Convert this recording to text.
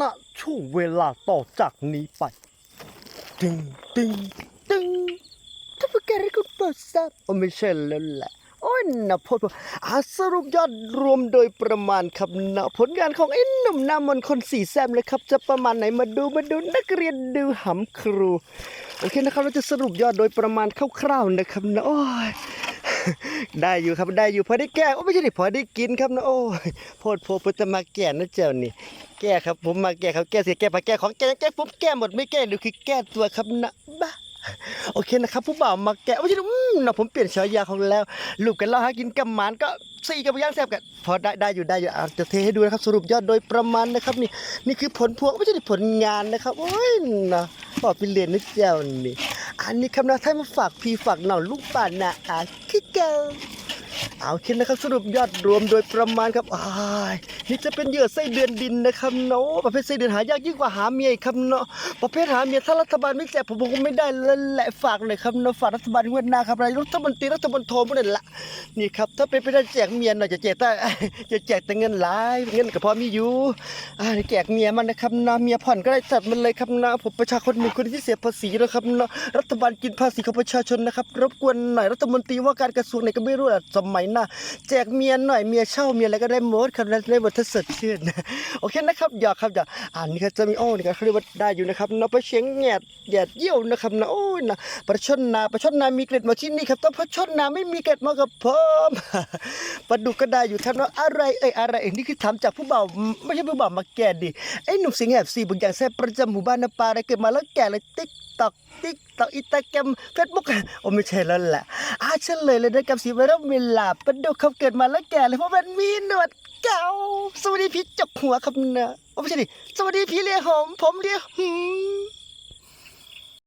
ณช่วงเวลาต่อจากนี้ไป ตึงตึงตึงถ้าพวกแกได้คุณเปิดซับโอ้ไม่ใช่แล้วแหละ โอ้ยนะพดอาสรุปยอดรวมโดยประมาณครับนะผลงานของไอ้หนุ่มหน้ามนคนสีแซมเลยครับ จะประมาณไหนมาดูมาดูนักเรียนดูหำครู โอเคนะครับเราจะสรุปยอดโดยประมาณคร่าวๆนะครับนะโอ้ย ได้อยู่ครับได้อยู่พอได้แก้โอ้ไม่ใช่ดิพอได้กินครับนะโอ้ยโพดโพดจะมาแก่นะเจ้านี่ แก้ครับผมมาแก้ครับแก้เสียแก้ไปแก้ของแก้แก้ปุ๊บแก้หมดไม่แก้หรือคือแก้ตัวครับนะบ้าโอเคนะครับผู้บ่าวมาแก้ไม่ใช่ดิอืมนะผมเปลี่ยนฉายาของแล้วลูกกันแล้วหากินกำหมานก็สี่กับย่างแซ่บกันพอได้ได้อยู่ได้อยู่อะจะเทให้ดูนะครับสรุปยอดโดยประมาณนะครับนี่นี่คือผลพวงไม่ใช่ดิผลงานนะครับโอ้ยนะบอกไปเรียนนะเจ้านี่ อันนี้ครับนะถ้ามาฝากพี่ฝากหน่องลูกป่านนะอะคิดเกิล เอาคิดนะครับสรุปยอดรวมโดยประมาณครับอ้ายนี่จะเป็นเหยื่อไส้เดือนดินนะครับเนาะประเภทไส้เดือนหายากยิ่งกว่าหาเมียครับเนาะประเภทหาเมียถ้ารัฐบาลไม่แจกผมคงไม่ได้แล้วแหละฝากหน่อยครับเนาะฝากรัฐบาลงวดหน้าครับนายรัฐมนตรีรัฐมนตรีพวกนั้นละนี่ครับถ้าเป็นไปได้แจกเมียหน่อยจะแจกแต่จะแจกแต่เงินหลายเงินก็พอมีอยู่อ่าแจกเมียมันนะครับนะเมียผ่อนก็ได้จัดมันเลยครับนะผมประชาชนหนึ่งคนที่เสียภาษีนะครับเนาะรัฐบาลกินภาษีของประชาชนนะครับรบกวนหน่อยรัฐมนตรีว่าการกระทรวงไหนก็ไม่รู้อะสมัยน้าแจกเมียหน่อยเมียเช่าเมียอะไรก็ได้หมดครับได้หมดถ้าสดชื่นโอเคนะครับอยากครับอยากอ่านนี่ก็จะมีโอ้นี่ก็เขาเรียกว่าได้อยู่นะครับนาะประเชียงแหดแหดเยี่ยวนะครับนะโอ้ยนะประชดนาประชดนามีเกล็ดมาที่นี่ครับแต่ประชดนาไม่มีเกล็ดมากับผมปลาดุกก็ได้อยู่ครับเนาอะไรเอ้ยอะไรเอ้ยนี่คือถามจากผู้บ่าวไม่ใช่ผู้บ่าวมาแก่ดิไอ้หนุ่มสิงแหบสี่บางอย่างแซ่บประจำหมู่บ้านนาปาอะไรเกิดมาแล้วแก่เลยติ๊ก ตอกติ๊กตอกอินสตาแกรมเฟซบุ๊กโอ้ไม่ใช่แล้วแหละอาเฉลยเลยนะครับสีวรเวลาปลาดุกเขาเกิดมาแล้วแก่เลยเพราะมันมีหนวดเก่าสวัสดีพี่จกหัวครับเนอะโอ้ไม่ใช่ดิสวัสดีพี่เลี้ยหอมผมเลี้ยหืม